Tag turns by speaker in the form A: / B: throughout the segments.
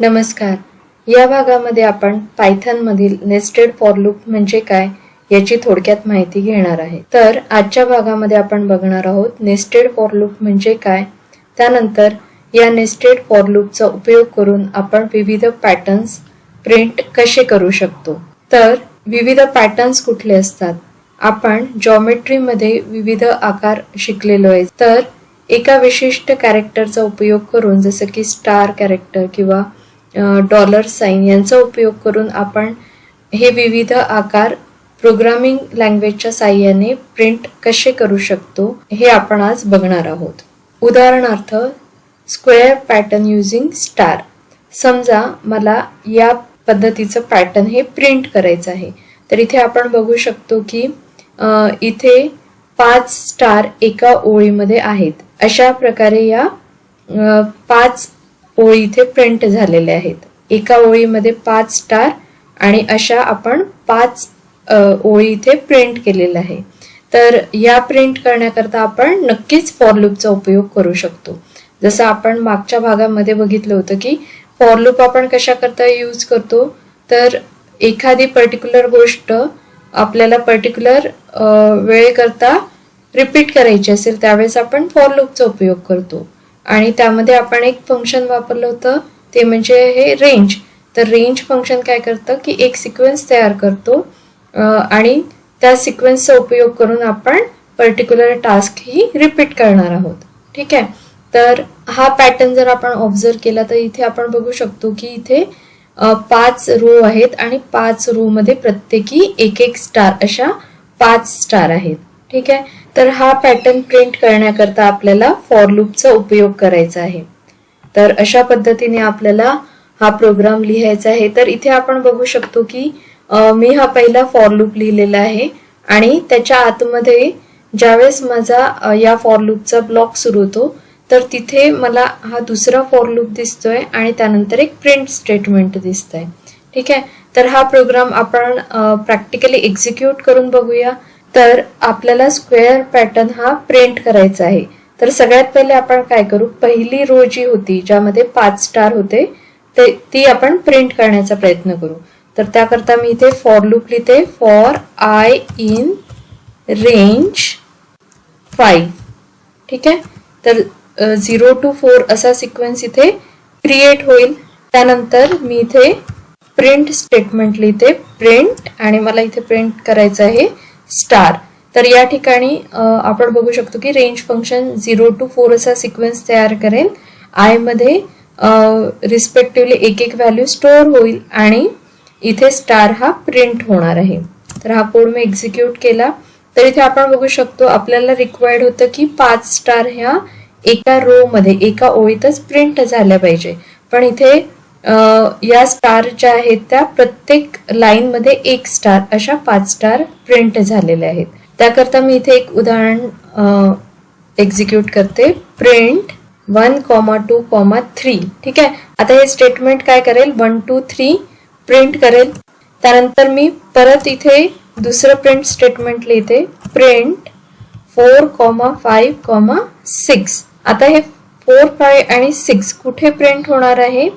A: नमस्कार. या भागामध्ये आपण पायथनमधील नेस्टेड फॉर लूप म्हणजे काय याची थोडक्यात माहिती घेणार आहे. तर आजच्या भागामध्ये आपण बघणार आहोत नेस्टेड फॉर लूप म्हणजे काय? त्यानंतर या नेस्टेड फॉर लूपचा उपयोग करून आपण विविध पॅटर्न्स प्रिंट कसे करू शकतो? तर विविध पॅटर्न्स कुठले असतात? आपण जॉमेट्रीमध्ये विविध आकार शिकलेलो आहे. तर एका विशिष्ट कॅरेक्टरचा उपयोग करून जसं की स्टार कॅरेक्टर किंवा डॉलर साईन यांचा उपयोग करून आपण हे विविध आकार प्रोग्रामिंग लँग्वेजच्या साह्याने प्रिंट कसे करू शकतो हे आपण आज बघणार आहोत. उदाहरणार्थ स्क्वेअर पॅटर्न युझिंग स्टार. समजा मला या पद्धतीचं पॅटर्न हे प्रिंट करायचं आहे. तर इथे आपण बघू शकतो की इथे पाच स्टार एका ओळीमध्ये आहेत. अशा प्रकारे या पाच ओळी इथे प्रिंट झालेल्या आहेत. एका ओळीमध्ये पाच स्टार आणि अशा आपण पाच ओळी इथे प्रिंट केलेल्या आहे. तर या प्रिंट करण्याकरता आपण नक्कीच फॉर लूपचा उपयोग करू शकतो. जसं आपण मागच्या भागामध्ये बघितलं होतं की फॉर लूप आपण कशा करता यूज करतो? तर एखादी पर्टिक्युलर गोष्ट आपल्याला पर्टिक्युलर वेळेकरता रिपीट करायची असेल त्यावेळेस आपण फॉर लूपचा उपयोग करतो. आणि त्यामध्ये आपण एक फंक्शन वापरलं होतं ते म्हणजे हे रेंज तर रेंज फंक्शन काय करतं की एक सिक्वेन्स तयार करतो आणि त्या सिक्वेन्सचा उपयोग करून आपण पर्टिक्युलर टास्क ही रिपीट करणार आहोत. ठीक आहे? तर हा पॅटर्न जर आपण ऑब्झर्व केला तर इथे आपण बघू शकतो की इथे पाच रो आहेत आणि पाच रो मध्ये प्रत्येकी एक एक स्टार अशा पाच स्टार आहेत. ठीक आहे? तर हा पॅटर्न प्रिंट करण्याकरता आपल्याला फॉर लूपचा उपयोग करायचा आहे. तर अशा पद्धतीने आपल्याला हा प्रोग्राम लिहायचा आहे. तर इथे आपण बघू शकतो की मी हा पहिला फॉर लूप लिहिलेला आहे आणि त्याच्या आतमध्ये ज्यावेळेस माझा या फॉर लूपचा ब्लॉक सुरू होतो तर तिथे मला हा दुसरा फॉर लूप दिसतोय आणि त्यानंतर एक प्रिंट स्टेटमेंट दिसतंय. ठीक आहे? तर हा प्रोग्राम आपण प्रॅक्टिकली एक्झिक्यूट करून बघूया. तर आपल्याला स्क्वेअर पॅटर्न हा प्रिंट करायचा आहे. तर सगळ्यात पहिले आपण काय करू? पहिली रो जी होती ज्यामध्ये पाच स्टार होते ते ती आपण प्रिंट करण्याचा प्रयत्न करू. तर त्याकरता मी इथे फॉर लूप लिहिते. For I in range five ठीक आहे? तर झिरो टू फोर असा सिक्वेन्स इथे क्रिएट होईल. त्यानंतर मी इथे प्रिंट स्टेटमेंट लिहिते. प्रिंट आणि मला इथे प्रिंट करायचं आहे. स्टार. तर या ठिकाणी आपण बघू शकतो की range function zero to four असा सिक्वेन्स तयार करेल. आयमध्ये रिस्पेक्टिव्हली एक एक व्हॅल्यू स्टोअर होईल आणि इथे स्टार हा प्रिंट होणार आहे. तर हा कोड मी एक्झिक्यूट केला. तर इथे आपण बघू शकतो आपल्याला रिक्वायर्ड होतं की पाच स्टार ह्या एका रो मध्ये एका ओळीतच प्रिंट झाल्या पाहिजे. पण इथे या स्टार ज्या आहेत त्या प्रत्येक लाईनमध्ये एक स्टार अशा पाच स्टार प्रिंट झालेल्या आहेत. त्याकरता मी इथे एक उदाहरण एक्झिक्यूट करते. Print one comma two comma three ठीक आहे? आता हे स्टेटमेंट काय करेल? वन टू थ्री प्रिंट करेल. त्यानंतर मी परत इथे दुसरं प्रिंट स्टेटमेंट लिहिते. Print four comma five comma six आता हे फोर फाय आणि सिक्स कुठे प्रिंट होणार आहे?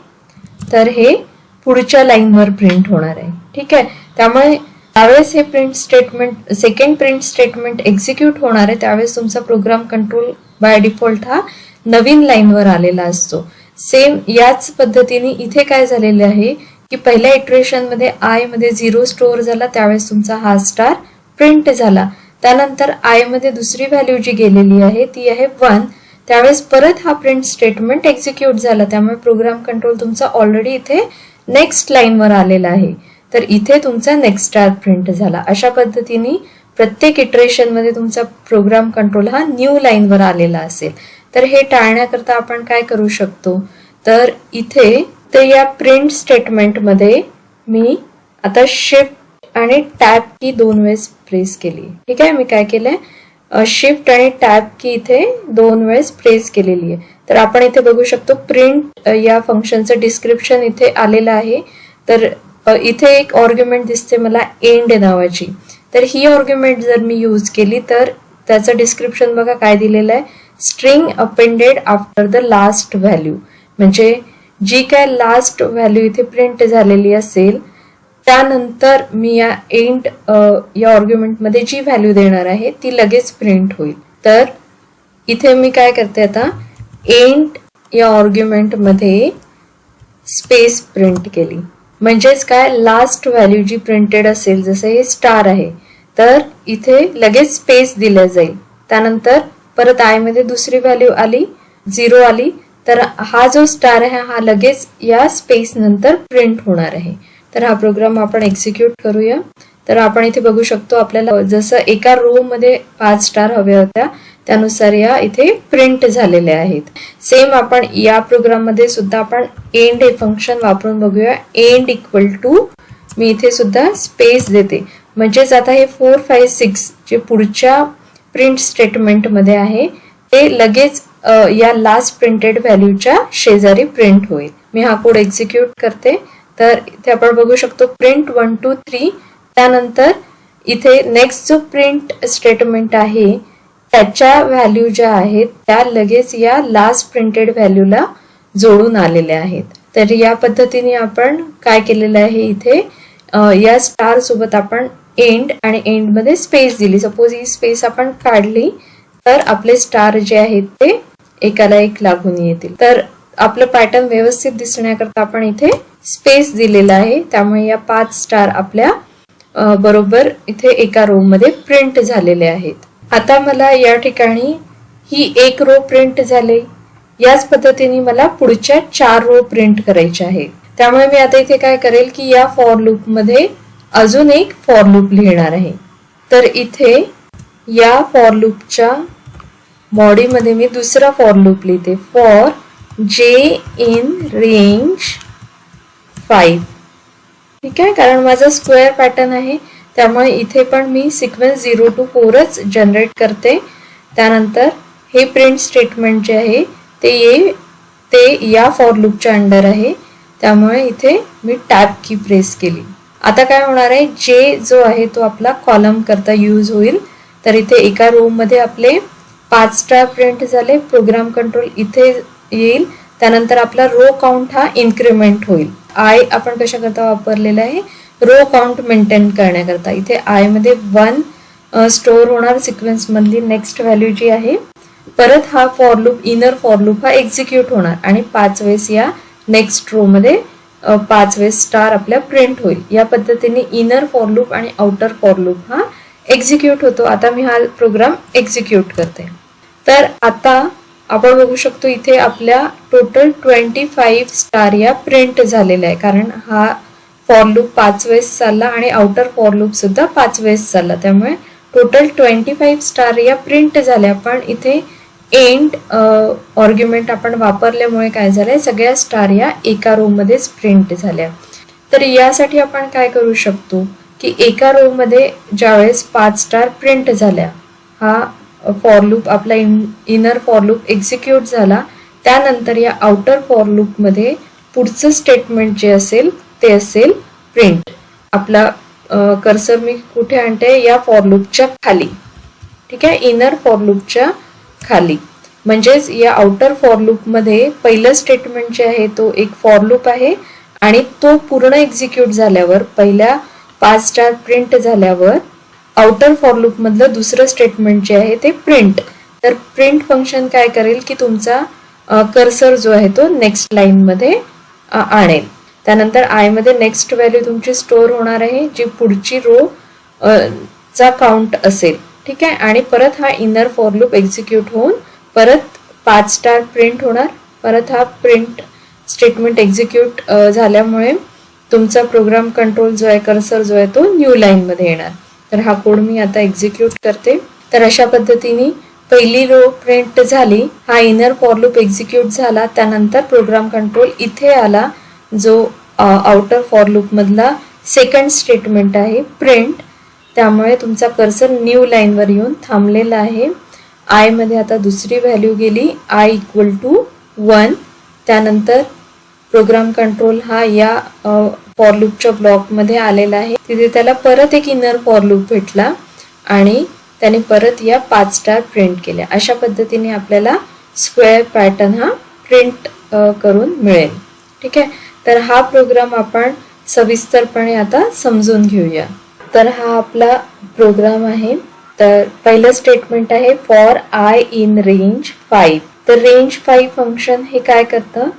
A: तर हे पुढच्या लाईनवर प्रिंट होणार आहे. ठीक आहे? त्यामुळे त्यावेळेस हे print statement second print statement execute होणार आहे त्यावेळेस तुमचा प्रोग्राम कंट्रोल बाय डिफॉल्ट हा नवीन लाईनवर आलेला असतो. सेम याच पद्धतीने इथे काय झालेले आहे की पहिल्या इटरेशनमध्ये आयमध्ये आयमध्ये झिरो स्टोअर झाला त्यावेळेस तुमचा हा स्टार प्रिंट झाला. त्यानंतर आयमध्ये दुसरी व्हॅल्यू जी गेलेली आहे ती आहे वन त्यावेळेस परत हा प्रिंट स्टेटमेंट एक्झिक्यूट झाला. त्यामुळे प्रोग्राम कंट्रोल तुमचा ऑलरेडी इथे नेक्स्ट लाईनवर आलेला आहे. तर इथे तुमचा नेक्स्ट स्टार प्रिंट झाला. अशा पद्धतीने प्रत्येक इटरेशनमध्ये तुमचा प्रोग्राम कंट्रोल हा न्यू लाईनवर आलेला असेल. तर हे टाळण्याकरता आपण काय करू शकतो? तर इथे ते या प्रिंट स्टेटमेंटमध्ये मी आता शिफ्ट आणि टॅप की दोन वेळेस प्रेस केली. ठीक आहे? मी काय केलंय? शिफ्ट आणि टॅब की इथे दोन वेळेस प्रेस केलेली आहे. तर आपण इथे बघू शकतो प्रिंट या फंक्शनचं डिस्क्रिप्शन इथे आलेलं आहे. तर इथे एक ऑर्ग्युमेंट दिसते मला एंड नावाची. तर ही ऑर्ग्युमेंट जर मी यूज केली तर त्याचं डिस्क्रिप्शन बघा काय दिलेलं आहे. String appended after the last value म्हणजे जी काय लास्ट व्हॅल्यू इथे प्रिंट झालेली असेल त्यानंतर मी या एंड या ऑर्ग्युमेंटमध्ये जी व्हॅल्यू देणार आहे ती लगेच प्रिंट होईल. तर इथे मी काय करते आता? एंड या ऑर्ग्युमेंटमध्ये स्पेस प्रिंट केली. म्हणजेच काय? लास्ट व्हॅल्यू जी प्रिंटेड असेल जसं हे स्टार आहे तर इथे लगेच स्पेस दिल्या जाईल. त्यानंतर परत आयमध्ये दुसरी व्हॅल्यू आली झिरो आली तर हा जो स्टार आहे हा लगेच या स्पेस नंतर प्रिंट होणार आहे. तर हा प्रोग्राम आपण एक्झिक्यूट करूया. तर आपण इथे बघू शकतो आपल्याला जसं एका रो मध्ये पाच स्टार हव्या होत्या त्यानुसार या इथे प्रिंट झालेल्या आहेत. सेम आपण या प्रोग्राममध्ये सुद्धा आपण एंड हे फंक्शन वापरून बघूया. एंड इक्वल टू मी इथे सुद्धा स्पेस देते. म्हणजेच आता हे फोर फाईव्ह सिक्स जे पुढच्या प्रिंट स्टेटमेंटमध्ये आहे ते लगेच या लास्ट प्रिंटेड व्हॅल्यूच्या शेजारी प्रिंट होईल. मी हा कोड एक्झिक्यूट करते. तर इथे आपण बघू शकतो प्रिंट वन टू थ्री त्यानंतर इथे नेक्स्ट जो प्रिंट स्टेटमेंट आहे त्याच्या व्हॅल्यू ज्या आहेत त्या लगेच या लास्ट प्रिंटेड व्हॅल्यूला जोडून आलेल्या आहेत. तर या पद्धतीने आपण काय केलेलं आहे इथे? या स्टार सोबत आपण एंड आणि एंडमध्ये स्पेस दिली. सपोज ही स्पेस आपण काढली तर आपले स्टार जे आहेत ते एकाला एक लागून येतील. तर आपलं पॅटर्न व्यवस्थित दिसण्याकरता आपण इथे स्पेस दिलेला आहे. त्यामुळे या पाच स्टार आपल्या बरोबर इथे एका रो मध्ये प्रिंट झालेले आहेत. आता मला या ठिकाणी ही एक रो प्रिंट झाले. याच पद्धतीने मला पुढच्या चार रो प्रिंट करायच्या आहेत त्यामुळे मी आता इथे काय करेल की या फॉर लूपमध्ये अजून एक फॉर लूप लिहिणार आहे. तर इथे या फॉर लूपच्या बॉडीमध्ये मी दुसरा फॉर लूप लिहिते. For J in range five ठीक आहे? कारण माझा स्क्वेअर पॅटर्न आहे. त्यामुळे इथे पण मी सिक्वेन्स झिरो टू फोरच जनरेट करते. त्यानंतर हे प्रिंट स्टेटमेंट जे आहे ते ये ते या फॉर लूपच्या अंडर आहे. त्यामुळे इथे मी टॅप की प्रेस केली. आता काय होणार आहे? जे जो आहे तो आपला कॉलम करता यूज होईल. तर इथे एका रोमध्ये आपले पाच स्टार प्रिंट झाले. प्रोग्राम कंट्रोल इथे येईल. त्यानंतर आपला रो काउंट हा इन्क्रीमेंट होईल. आय आपण कशा करता वापरलेला आहे? रो काउंट मेंटेन करण्याकरता. इथे आयमध्ये वन स्टोअर होणार सिक्वेन्स मधली नेक्स्ट व्हॅल्यू जी आहे. परत हा for loop inner for loop हा एक्झिक्यूट होणार. आणि पाच वेळेस या नेक्स्ट रो मध्ये पाच वेळेस स्टार आपल्या प्रिंट होईल. या पद्धतीने इनर फॉर लूप आणि आउटर फॉर लूप हा एक्झिक्यूट होतो. आता मी हा प्रोग्राम एक्झिक्यूट करते. तर आता आपण बघू शकतो इथे आपल्या टोटल ट्वेंटी फाईव्ह स्टार या प्रिंट झालेल्या आहे. कारण हा फॉर लूप पाच वेळेस चालला आणि आउटर फॉर लूप सुद्धा पाच वेळेस चालला. त्यामुळे टोटल ट्वेंटी फाईव्ह स्टार या प्रिंट झाल्या. पण इथे एंड ऑर्ग्युमेंट आपण वापरल्यामुळे काय झालंय? सगळ्या स्टार या एका रोमध्येच प्रिंट झाल्या. तर यासाठी आपण काय करू शकतो? की एका रोमध्ये ज्यावेळेस पाच स्टार प्रिंट झाल्या हा फॉर लूप आपला इनर फॉर लूप एक्झिक्यूट झाला. त्यानंतर या आउटर फॉर लूपमध्ये पुढचं स्टेटमेंट जे असेल ते असेल प्रिंट आपला कर्सर मी कुठे आणते? या फॉर लूपच्या खाली. ठीक आहे? इनर फॉर लूपच्या खाली. म्हणजेच या आउटर फॉर लूपमध्ये पहिलं स्टेटमेंट जे आहे तो एक फॉर लूप आहे. आणि तो पूर्ण एक्झिक्यूट झाल्यावर पहिल्या पाच स्टार प्रिंट झाल्यावर आउटर फॉर लूप मधलं दुसरं स्टेटमेंट जे आहे ते प्रिंट तर प्रिंट फंक्शन काय करेल की तुमचा कर्सर जो आहे तो नेक्स्ट लाईनमध्ये आणेल. त्यानंतर आयमध्ये नेक्स्ट व्हॅल्यू तुमची स्टोअर होणार आहे जी पुढची रो चा काउंट असेल. ठीक आहे? आणि परत हा इनर फॉर लूप एक्झिक्यूट होऊन परत पाच स्टार प्रिंट होणार. परत हा प्रिंट स्टेटमेंट एक्झिक्यूट झाल्यामुळे तुमचा प्रोग्राम कंट्रोल जो आहे कर्सर जो आहे तो न्यू लाईनमध्ये येणार. तर हा कोड मी आता एक्झिक्यूट करते. तर अशा पद्धतीने पहिली रो प्रिंट झाली हा इनर फॉर लूप एक्झिक्यूट झाला त्यानंतर प्रोग्राम कंट्रोल इथे आला जो आउटर फॉर सेकंड स्टेटमेंट आहे प्रिंट त्यामुळे तुमचा कर्सर न्यू लाईनवर येऊन थांबलेला आहे. आयमध्ये आता दुसरी व्हॅल्यू गेली आय इक्वल टू वन त्यानंतर प्रोग्राम कंट्रोल हा या फॉर लूपच्या ब्लॉकमध्ये आलेला आहे. तिथे त्याला परत एक इनर फॉर लूप भेटला आणि त्याने परत या पाच स्टार प्रिंट केल्या. अशा पद्धतीने आपल्याला स्क्वेअर पॅटर्न हा प्रिंट करून मिळेल. ठीक आहे? तर हा प्रोग्राम आपण सविस्तरपणे आता समजून घेऊया. तर हा आपला प्रोग्राम आहे. तर पहिलं स्टेटमेंट आहे for I in range five तर रेंज फाईव्ह फंक्शन हे काय करतं?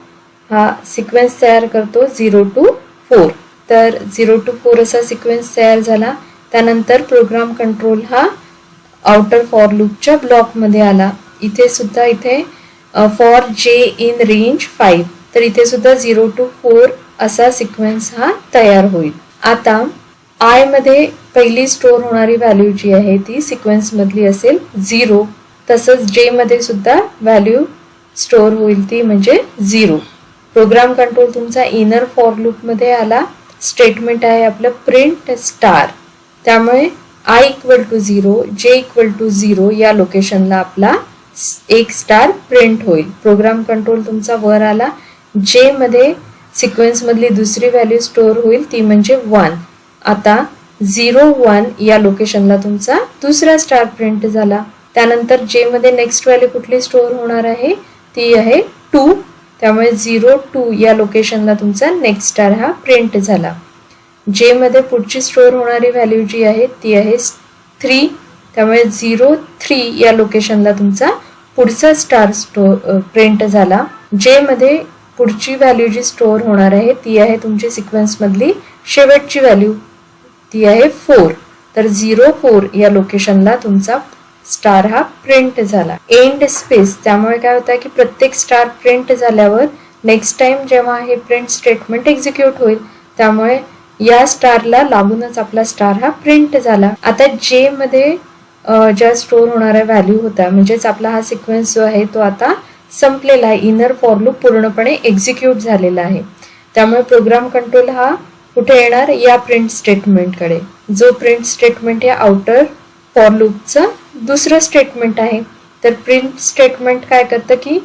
A: हा सिक्वेन्स तयार करतो झिरो टू फोर. तर झिरो टू फोर असा सिक्वेन्स तयार झाला. त्यानंतर प्रोग्राम कंट्रोल हा आउटर फॉर लूपच्या ब्लॉकमध्ये आला. इथे सुद्धा इथे for J in range five तर इथे सुद्धा झिरो टू फोर असा सिक्वेन्स हा तयार होईल. आता आयमध्ये पहिली स्टोअर होणारी व्हॅल्यू जी आहे ती सिक्वेन्समधली असेल झिरो तसंच जे मध्ये सुद्धा व्हॅल्यू स्टोअर होईल ती म्हणजे झिरो प्रोग्राम कंट्रोल तुमचा इनर फॉर लूपमध्ये आला. स्टेटमेंट आहे आपलं प्रिंट स्टार त्यामुळे I equal to zero J equal to zero या लोकेशनला आपला एक स्टार प्रिंट होईल. प्रोग्राम कंट्रोल तुमचा वर आला. जे मध्ये दुसरी व्हॅल्यू स्टोअर होईल ती म्हणजे वन आता झिरो वन या लोकेशनला तुमचा दुसरा स्टार प्रिंट झाला. त्यानंतर जे मध्ये नेक्स्ट व्हॅल्यू कुठली स्टोअर होणार आहे? ती आहे टू त्यामुळे झिरो टू या लोकेशनला तुमचा नेक्स्ट स्टार हा प्रिंट झाला. जेमध्ये पुढची स्टोअर होणारी व्हॅल्यू जी आहे ती आहे थ्री त्यामुळे झिरो थ्री या लोकेशनला तुमचा पुढचा स्टार स्टो प्रिंट झाला. जेमध्ये पुढची व्हॅल्यू जी स्टोअर होणार आहे ती आहे तुमची सिक्वेन्समधली शेवटची व्हॅल्यू ती आहे फोर तर झिरो फोर या लोकेशनला तुमचा स्टार हा प्रिंट झाला. एंड स्पेस त्यामुळे काय होतं की प्रत्येक स्टार प्रिंट झाल्यावर नेक्स्ट टाइम जेव्हा हे प्रिंट स्टेटमेंट एक्झिक्यूट होईल त्यामुळे या स्टारला लागूनच आपला स्टार हा प्रिंट झाला. आता जे मध्ये ज्या स्टोअर होणाऱ्या व्हॅल्यू होत्या म्हणजेच आपला हा सिक्वेन्स जो आहे तो आता संपलेला आहे. इनर फॉर लूप पूर्णपणे एक्झिक्यूट झालेला आहे. त्यामुळे प्रोग्राम कंट्रोल हा कुठे येणार? या प्रिंट स्टेटमेंटकडे जो प्रिंट स्टेटमेंट या आउटर फॉर लूपचं दुसरं स्टेटमेंट आहे. तर प्रिंट स्टेटमेंट काय करतं की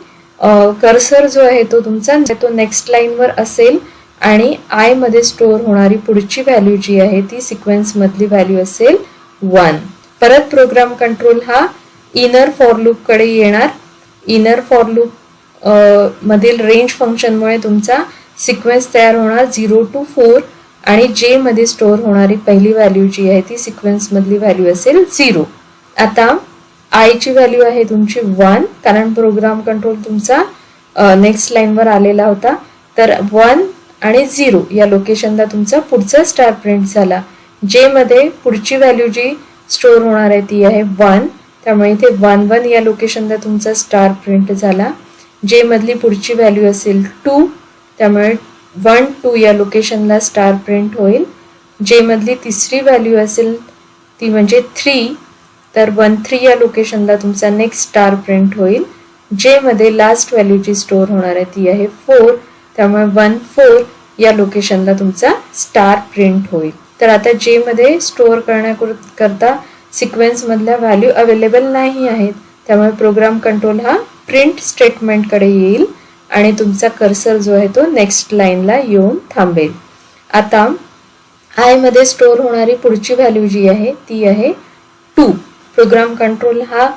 A: कर्सर जो आहे तो तुमचा तो नेक्स्ट लाईनवर असेल आणि आयमध्ये स्टोअर होणारी पुढची व्हॅल्यू जी आहे ती सिक्वेन्समधली व्हॅल्यू असेल वन परत प्रोग्राम कंट्रोल हा इनर फॉर लूपकडे येणार. इनर फॉर लूप मधील रेंज फंक्शनमुळे तुमचा सिक्वेन्स तयार होणार झिरो टू फोर आणि जे मध्ये स्टोअर होणारी पहिली व्हॅल्यू जी आहे ती सिक्वेन्समधली व्हॅल्यू असेल झिरो आता आयची व्हॅल्यू आहे तुमची वन कारण प्रोग्राम कंट्रोल तुमचा नेक्स्ट लाईनवर आलेला होता. तर वन आणि झिरो या लोकेशनला तुमचा पुढचा स्टार प्रिंट झाला. जे मध्ये पुढची व्हॅल्यू जी स्टोअर होणार आहे ती आहे वन त्यामुळे इथे वन वन या लोकेशनला तुमचा स्टार प्रिंट झाला. जे मधली पुढची व्हॅल्यू असेल टू त्यामुळे वन टू या लोकेशनला स्टार प्रिंट होईल. जे मधली तिसरी व्हॅल्यू असेल ती म्हणजे थ्री तर वन थ्री या लोकेशनला तुमचा नेक्स्ट स्टार प्रिंट होईल. जे मध्ये लास्ट व्हॅल्यूची स्टोअर होणार आहे ती आहे फोर त्यामुळे वन फोर या लोकेशनला तुमचा स्टार प्रिंट होईल. तर आता जे मध्ये स्टोअर करण्याकरता सिक्वेन्समधल्या व्हॅल्यू अवेलेबल नाही आहेत. त्यामुळे प्रोग्राम कंट्रोल हा प्रिंट स्टेटमेंटकडे येईल आणि तुमचा कर्सर जो आहे तो नेक्स्ट लाईनला येऊन थांबेल. आता आयमध्ये स्टोअर होणारी पुढची व्हॅल्यू जी आहे ती आहे टू प्रोग्राम कंट्रोल हा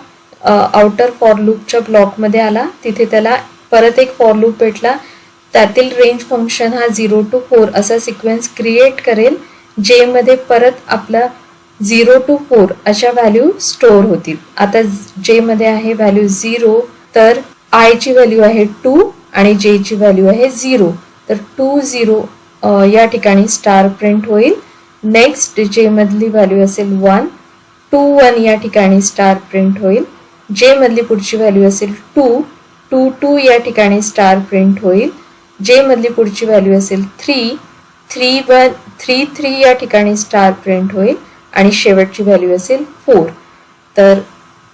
A: आउटर फॉर लूपच्या ब्लॉकमध्ये आला. तिथे त्याला परत एक फॉर लूप भेटला. त्यातील रेंज फंक्शन हा झिरो टू फोर असा सिक्वेन्स क्रिएट करेल जेमध्ये परत आपला झिरो टू फोर अशा व्हॅल्यू स्टोअर होतील. आता जेमध्ये आहे व्हॅल्यू झिरो तर आयची व्हॅल्यू आहे टू आणि जेची व्हॅल्यू आहे झिरो तर टू झिरो या ठिकाणी स्टार प्रिंट होईल. नेक्स्ट जेमधली व्हॅल्यू असेल वन टू वन या ठिकाणी स्टार प्रिंट होईल. जे मधली पुढची व्हॅल्यू असेल टू टू टू या ठिकाणी स्टार प्रिंट होईल. जे मधली पुढची व्हॅल्यू असेल three three one three three या ठिकाणी स्टार प्रिंट होईल. आणि शेवटची व्हॅल्यू असेल फोर. तर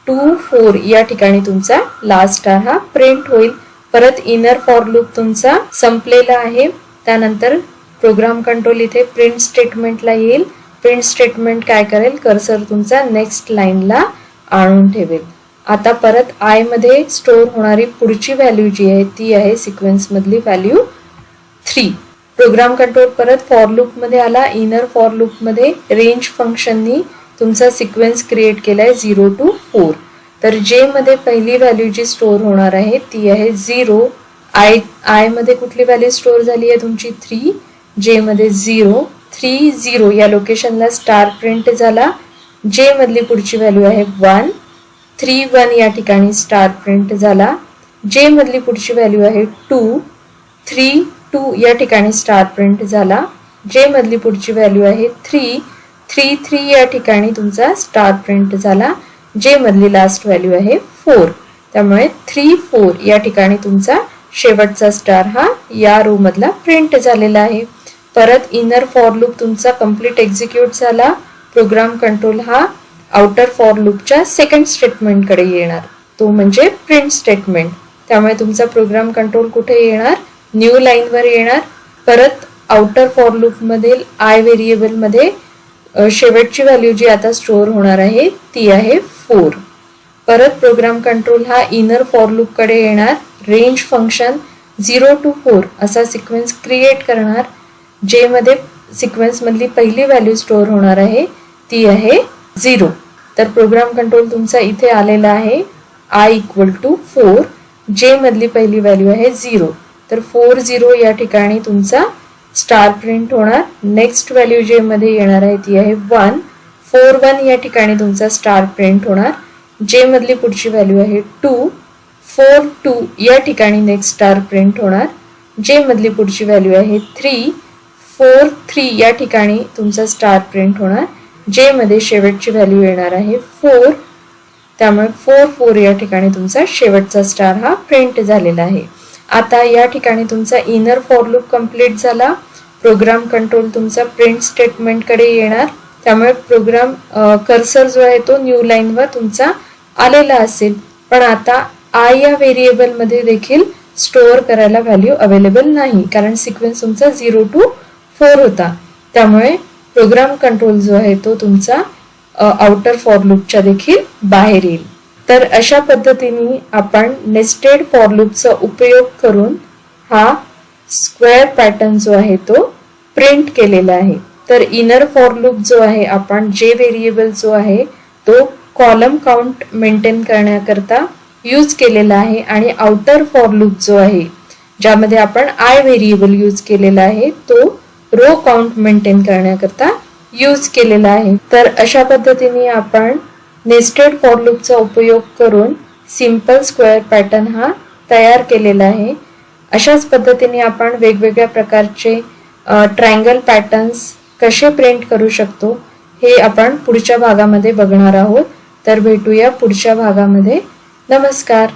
A: टू फोर या ठिकाणी तुमचा लास्ट स्टार हा प्रिंट होईल. परत इनर फॉर लूप तुमचा संपलेला आहे. त्यानंतर प्रोग्राम कंट्रोल इथे प्रिंट स्टेटमेंटला येईल. प्रिंट स्टेटमेंट काय करेल? कर्सर तुमचा नेक्स्ट लाईनला आणून ठेवेल. आता परत आयमध्ये स्टोअर होणारी पुढची व्हॅल्यू जी आहे ती आहे सिक्वेन्समधली व्हॅल्यू थ्री प्रोग्राम कंट्रोल परत फॉर लूपमध्ये आला. इनर फॉर लूपमध्ये रेंज फंक्शननी तुमचा सिक्वेन्स क्रिएट केला आहे झिरो टू फोर तर जे मध्ये पहिली व्हॅल्यू जी स्टोअर होणार आहे ती आहे झिरो आय आयमध्ये कुठली व्हॅल्यू स्टोअर झाली आहे तुमची? थ्री जेमध्ये झिरो थ्री झिरो. या लोकेशनला स्टार प्रिंट झाला. जे मधली पुढची व्हॅल्यू आहे वन थ्री वन या ठिकाणी स्टार प्रिंट झाला. जे मधली पुढची व्हॅल्यू आहे टू थ्री टू या ठिकाणी स्टार प्रिंट झाला. जे मधली पुढची व्हॅल्यू आहे थ्री थ्री थ्री या ठिकाणी तुमचा स्टार प्रिंट झाला. जे मधली लास्ट व्हॅल्यू आहे फोर त्यामुळे थ्री फोर या ठिकाणी तुमचा शेवटचा स्टार हा या रो मधला प्रिंट झालेला आहे. परत इनर फॉर लूप तुमचा कंप्लीट एक्झिक्यूट झाला. प्रोग्राम कंट्रोल हा आउटर फॉर लूपच्या सेकंड स्टेटमेंटकडे येणार. तो म्हणजे प्रिंट स्टेटमेंट त्यामुळे तुमचा प्रोग्राम कंट्रोल कुठे येणार? न्यू लाईनवर येणार. परत आउटर फॉर लूपमधील आय व्हेरिएबलमध्ये शेवटची व्हॅल्यू जी आता स्टोअर होणार आहे ती आहे फोर परत प्रोग्राम कंट्रोल हा इनर फॉर लूपकडे येणार. Range function zero two four असा सिक्वेन्स क्रिएट करणार. जे मध्ये पहिली व्हॅल्यू स्टोअर होणार आहे ती आहे झिरो तर प्रोग्राम कंट्रोल तुमचा इथे आलेला आहे आय इक्वल टू फोर जे मधली पहिली व्हॅल्यू आहे झिरो तर फोर झिरो या ठिकाणी तुमचा स्टार प्रिंट होणार. नेक्स्ट व्हॅल्यू जे मध्ये येणार आहे ती आहे वन फोर वन या ठिकाणी तुमचा स्टार प्रिंट होणार. जे मधली पुढची व्हॅल्यू आहे टू फोर टू या ठिकाणी नेक्स्ट स्टार प्रिंट होणार. जे मधली पुढची व्हॅल्यू आहे थ्री फोर थ्री या ठिकाणी तुमचा स्टार प्रिंट होणार. जे मध्ये शेवटची व्हॅल्यू येणार आहे फोर त्यामुळे फोर फोर या ठिकाणी तुमचा शेवटचा स्टार हा प्रिंट झालेला आहे. आता या ठिकाणी तुमचा इनर फॉर लूप कंप्लीट झाला. प्रोग्राम कंट्रोल तुमचा प्रिंट स्टेटमेंटकडे येणार. त्यामुळे प्रोग्राम कर्सर जो आहे तो न्यू लाईनवर तुमचा आलेला असेल. पण आता आय या व्हेरिएबलमध्ये देखील स्टोअर करायला व्हॅल्यू अवेलेबल नाही. कारण सिक्वेन्स तुमचा झिरो टू फोर होता. त्यामुळे प्रोग्राम कंट्रोल जो आहे तो तुमचा आउटर फॉर लूपच्या देखील बाहेर येईल. तर अशा पद्धतीने आपण नेस्टेड फॉर लूपचा उपयोग करून हा स्क्वेअर पॅटर्न जो आहे तो प्रिंट केलेला आहे. तर इनर फॉर लूप जो आहे आपण जे व्हेरिएबल जो आहे तो कॉलम काउंट मेंटेन करण्याकरता यूज केलेला आहे आणि आउटर फॉर लूप जो आहे ज्यामध्ये आपण आय व्हेरिएबल यूज केलेला आहे तो रो काउंट मेंटेन करण्याकरता यूज केलेला आहे. तर अशा पद्धतीने आपण नेस्टेड फॉर लूपचा उपयोग करून सिंपल स्क्वेअर पॅटर्न हा तयार केलेला आहे. अशाच पद्धतीने आपण वेगवेगळ्या प्रकारचे ट्रायंगल पॅटर्न्स कसे प्रिंट करू शकतो हे आपण पुढच्या भागामध्ये बघणार आहोत. तर भेटूया पुढच्या भागामध्ये. नमस्कार.